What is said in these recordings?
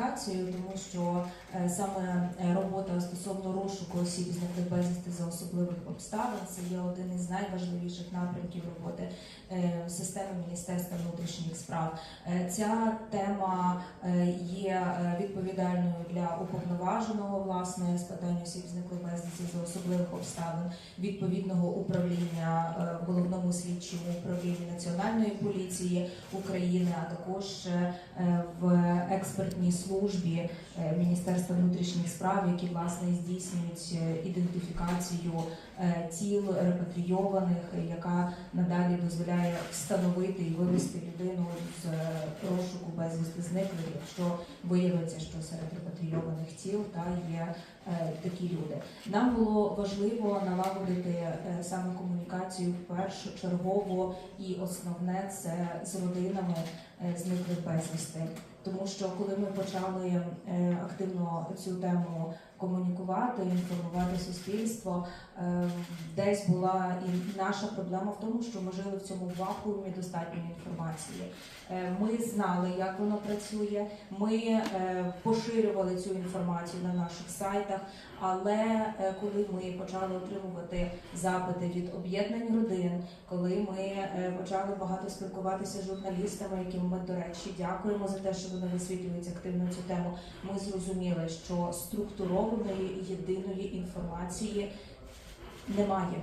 комунікацією, тому що е, саме е, робота стосовно розшуку осіб зниклих безвісти за особливих обставин це є один із найважливіших напрямків роботи е, системи Міністерства внутрішніх справ. Ця тема є відповідальною для уповноваженого власне з питань осіб зниклих безвісти за особливих обставин відповідного управління е, головному слідчому управлінні Національної поліції України, а також е, в експертній службі е, Міністерства внутрішніх справ, які власне здійснюють ідентифікацію тіл репатрійованих, яка надалі дозволяє встановити і вивести людину з розшуку безвісти зниклих, якщо виявиться, що серед репатрійованих тіл та є е, такі люди. Нам було важливо налагодити е, саме комунікацію першочергово і основне це з родинами е, зниклих безвісти. Тому що коли ми почали е, активно цю тему комунікувати, інформувати суспільство, е, десь була і наша проблема в тому, що ми жили в цьому вакуумі достатньої інформації. Е, Ми знали, як воно працює. Ми поширювали цю інформацію на наших сайтах. Але коли ми почали отримувати запити від об'єднань родин, коли ми почали багато спілкуватися з журналістами, яким ми, до речі, дякуємо за те, що вони висвітлюють активно цю тему, ми зрозуміли, що структурованої єдиної інформації немає.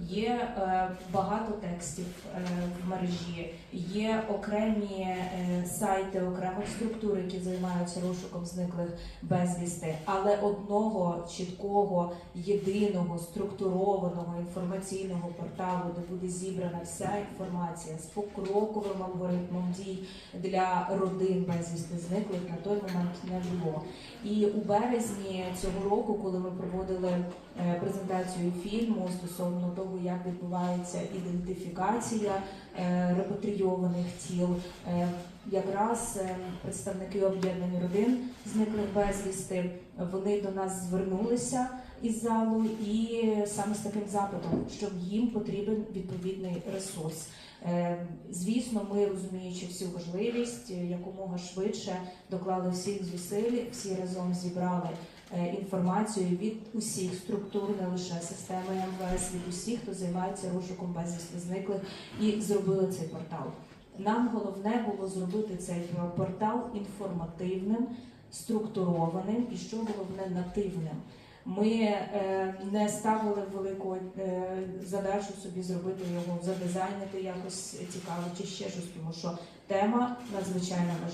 Є е, багато текстів е, в мережі, є окремі е, сайти окремих структур, які займаються розшуком зниклих безвісти, але одного чіткого, єдиного структурованого інформаційного порталу, де буде зібрана вся інформація з покроковим алгоритмом дій для родин безвісти зниклих на той момент не було. І у березні цього року, коли ми проводили презентацію фільму стосовно того, як відбувається ідентифікація е, репатрійованих тіл, е, якраз е, представники об'єднань родин зниклих безвісти, вони до нас звернулися із залу і саме з таким запитом, що їм потрібен відповідний ресурс. Е, Звісно, ми розуміючи всю важливість, е, якомога швидше доклали всіх зусиль, всі разом зібрали інформацію від усіх структур, не лише системи МВС, від усіх, хто займається розшуком безвісти зниклих, і зробили цей портал. Нам головне було зробити цей портал інформативним, структурованим і що головне нативним. Ми е, не ставили велику е, задачу собі зробити його, задизайнити якось цікаво чи ще щось, тому що тема надзвичайно важлива.